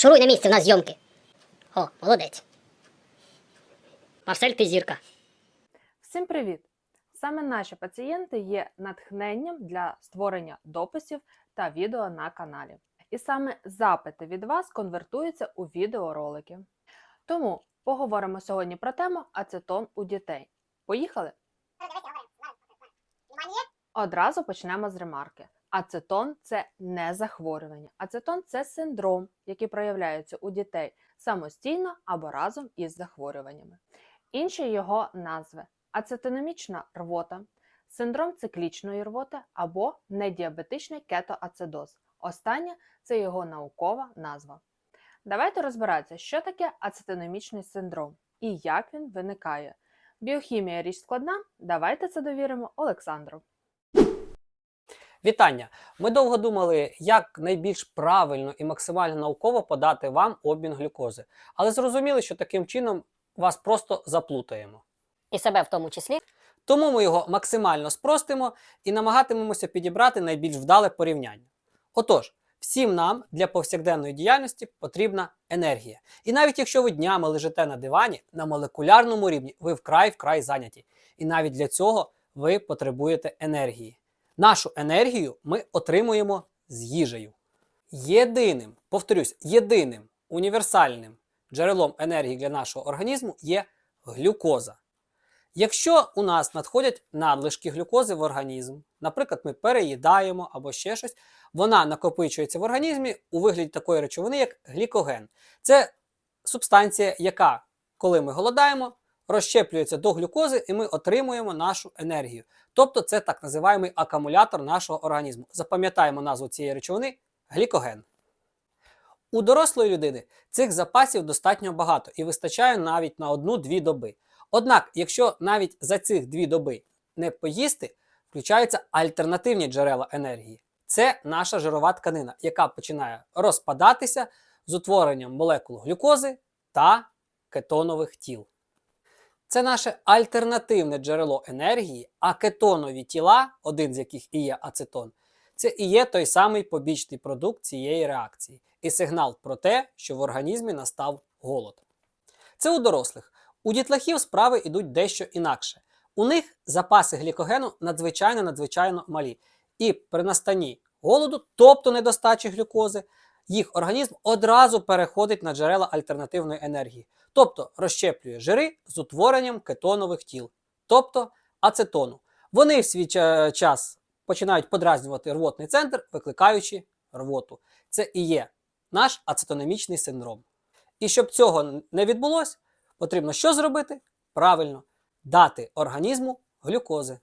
Шуруй на місце, в нас зйомки. О, молодець. Марсель, ти зірка. Всім привіт! Саме наші пацієнти є натхненням для створення дописів та відео на каналі. І саме запити від вас конвертуються у відеоролики. Тому поговоримо сьогодні про тему ацетон у дітей. Поїхали! Одразу почнемо з ремарки. Ацетон це не захворювання. Ацетон це синдром, який проявляється у дітей самостійно або разом із захворюваннями. Інші його назви ацетономічна рвота, синдром циклічної рвоти або недіабетичний кетоацидоз. Останнє це його наукова назва. Давайте розбиратися, що таке ацетономічний синдром і як він виникає. Біохімія річ складна. Давайте це довіримо Олександру. Вітання! Ми довго думали, як найбільш правильно і максимально науково подати вам обмін глюкози, але зрозуміли, що таким чином вас просто заплутаємо. І себе в тому числі. Тому ми його максимально спростимо і намагатимемося підібрати найбільш вдале порівняння. Отож, всім нам для повсякденної діяльності потрібна енергія. І навіть якщо ви днями лежите на дивані, на молекулярному рівні ви вкрай вкрай зайняті. І навіть для цього ви потребуєте енергії. Нашу енергію ми отримуємо з їжею. Єдиним, повторюсь, єдиним універсальним джерелом енергії для нашого організму є глюкоза. Якщо у нас надходять надлишки глюкози в організм, наприклад, ми переїдаємо або ще щось, вона накопичується в організмі у вигляді такої речовини, як глікоген. Це субстанція, яка, коли ми голодаємо, розщеплюється до глюкози, і ми отримуємо нашу енергію. Тобто це так називаємий акумулятор нашого організму. Запам'ятаємо назву цієї речовини глікоген. У дорослої людини цих запасів достатньо багато і вистачає навіть на одну-дві доби. Однак, якщо навіть за цих дві доби не поїсти, включаються альтернативні джерела енергії. Це наша жирова тканина, яка починає розпадатися з утворенням молекул глюкози та кетонових тіл. Це наше альтернативне джерело енергії, а кетонові тіла, один з яких і є ацетон, це і є той самий побічний продукт цієї реакції і сигнал про те, що в організмі настав голод. Це у дорослих. У дітлахів справи йдуть дещо інакше. У них запаси глікогену надзвичайно надзвичайно малі. І при настанні голоду, тобто недостачі глюкози, їх організм одразу переходить на джерела альтернативної енергії, тобто розщеплює жири з утворенням кетонових тіл, тобто ацетону. Вони в свій час починають подразнювати рвотний центр, викликаючи рвоту. Це і є наш ацетономічний синдром. І щоб цього не відбулося, потрібно що зробити? Правильно, дати організму глюкози.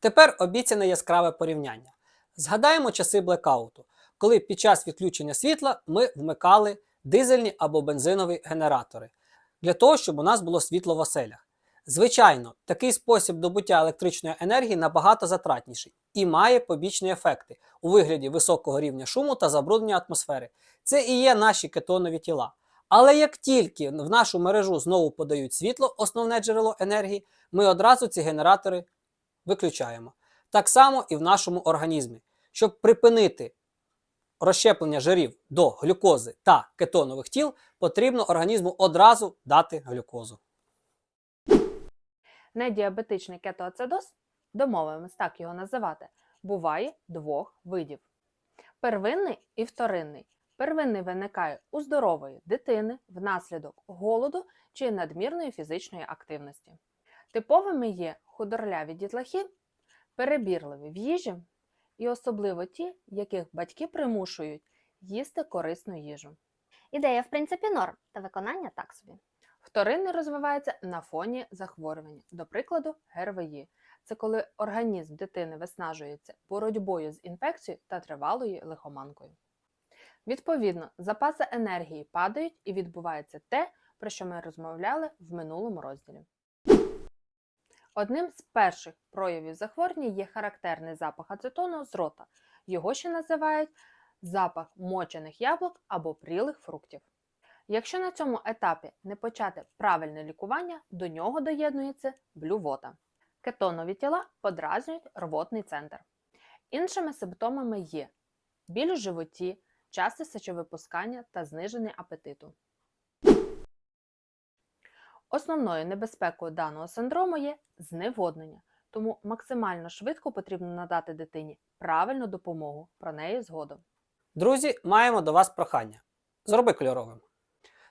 Тепер обіцяне яскраве порівняння. Згадаємо часи блекауту, коли під час відключення світла ми вмикали дизельні або бензинові генератори для того, щоб у нас було світло в оселях. Звичайно, такий спосіб добуття електричної енергії набагато затратніший і має побічні ефекти у вигляді високого рівня шуму та забруднення атмосфери. Це і є наші кетонові тіла. Але як тільки в нашу мережу знову подають світло, основне джерело енергії, ми одразу ці генератори виключаємо. Так само і в нашому організмі. Щоб припинити розщеплення жирів до глюкози та кетонових тіл, потрібно організму одразу дати глюкозу. Недіабетичний кетоацидоз, домовимось так його називати, буває двох видів: первинний і вторинний. Первинний виникає у здорової дитини внаслідок голоду чи надмірної фізичної активності. Типовими є худорляві дітлахи, перебірливі в їжі і особливо ті, яких батьки примушують їсти корисну їжу. Ідея, в принципі, норм, та виконання так собі. Вторинний розвивається на фоні захворювання, до прикладу, ГРВІ. Це коли організм дитини виснажується боротьбою з інфекцією та тривалою лихоманкою. Відповідно, запаси енергії падають і відбувається те, про що ми розмовляли в минулому розділі. Одним з перших проявів захворювання є характерний запах ацетону з рота. Його ще називають запах мочених яблук або прілих фруктів. Якщо на цьому етапі не почати правильне лікування, до нього доєднується блювота. Кетонові тіла подразнюють рвотний центр. Іншими симптомами є біль у животі, часте сечовипускання та знижений апетиту. Основною небезпекою даного синдрому є зневоднення, тому максимально швидко потрібно надати дитині правильну допомогу. Про неї згодом. Друзі, маємо до вас прохання. Зроби кольоровим.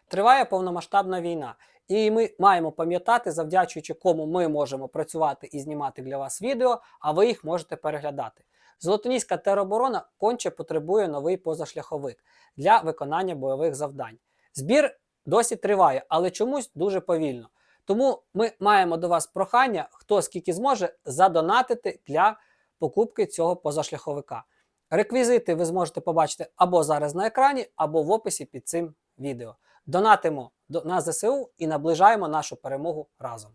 Триває повномасштабна війна, і ми маємо пам'ятати, завдячуючи кому ми можемо працювати і знімати для вас відео, а ви їх можете переглядати. Золотоніська тероборона конче потребує новий позашляховик для виконання бойових завдань. Збір досі триває, але чомусь дуже повільно. Тому ми маємо до вас прохання, хто скільки зможе, задонатити для покупки цього позашляховика. Реквізити ви зможете побачити або зараз на екрані, або в описі під цим відео. Донатимо на ЗСУ і наближаємо нашу перемогу разом.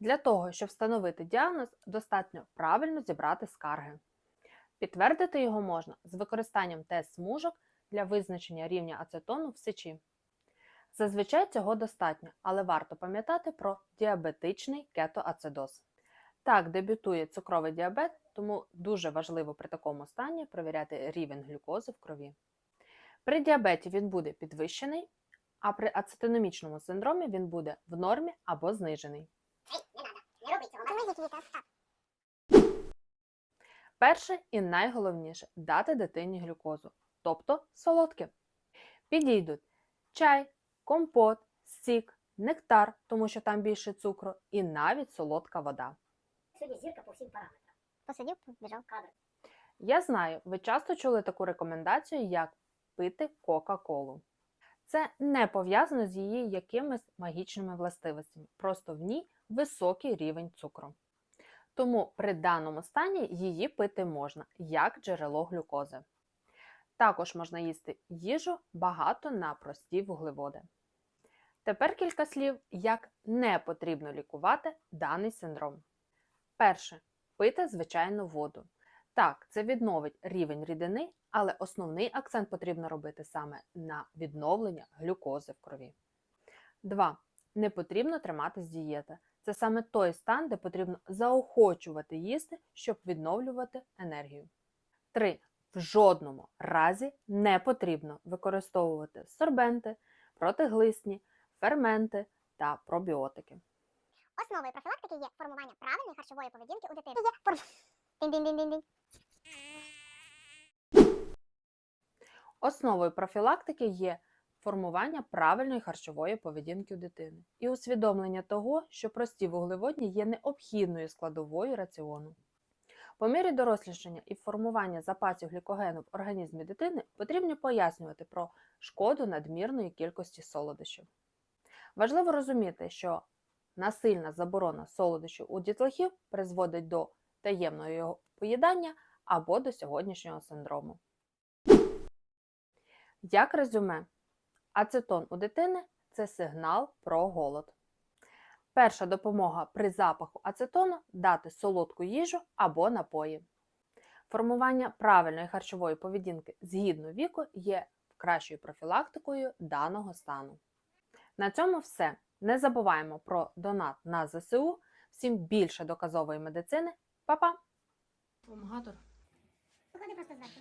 Для того, щоб встановити діагноз, достатньо правильно зібрати скарги. Підтвердити його можна з використанням тест-смужок для визначення рівня ацетону в сечі. Зазвичай цього достатньо, але варто пам'ятати про діабетичний кетоацидоз. Так дебютує цукровий діабет, тому дуже важливо при такому стані перевіряти рівень глюкози в крові. При діабеті він буде підвищений, а при ацетономічному синдромі він буде в нормі або знижений. Перше і найголовніше дати дитині глюкозу, тобто солодке. Підійдуть чай, компот, сік, нектар, тому що там більше цукру, і навіть солодка вода. Сьогодні зірка по всім параметрам. Посидів, біжав. Кадр. Я знаю, ви часто чули таку рекомендацію, як пити Кока-Колу. Це не пов'язано з її якимись магічними властивостями, просто в ній високий рівень цукру. Тому при даному стані її пити можна як джерело глюкози. Також можна їсти їжу багато на прості вуглеводи. Тепер кілька слів, як не потрібно лікувати даний синдром. Перше. Пити звичайну воду. Так, це відновить рівень рідини, але основний акцент потрібно робити саме на відновлення глюкози в крові. 2. Не потрібно триматись дієти. Це саме той стан, де потрібно заохочувати їсти, щоб відновлювати енергію. 3. В жодному разі не потрібно використовувати сорбенти, протиглисні, ферменти та пробіотики. Основою профілактики є формування правильної харчової поведінки у дитини. Є форм... Основою профілактики є формування правильної харчової поведінки у дитини і усвідомлення того, що прості вуглеводні є необхідною складовою раціону. По мірі дорослішання і формування запасів глікогену в організмі дитини потрібно пояснювати про шкоду надмірної кількості солодощів. Важливо розуміти, що насильна заборона солодощів у дітлахів призводить до таємного його поїдання або до сьогоднішнього синдрому. Як резюме, ацетон у дитини це сигнал про голод. Перша допомога при запаху ацетону дати солодку їжу або напої. Формування правильної харчової поведінки згідно віку є кращою профілактикою даного стану. На цьому все. Не забуваємо про донат на ЗСУ. Всім більше доказової медицини. Па-па! Помагатор. Поклади просто зверху.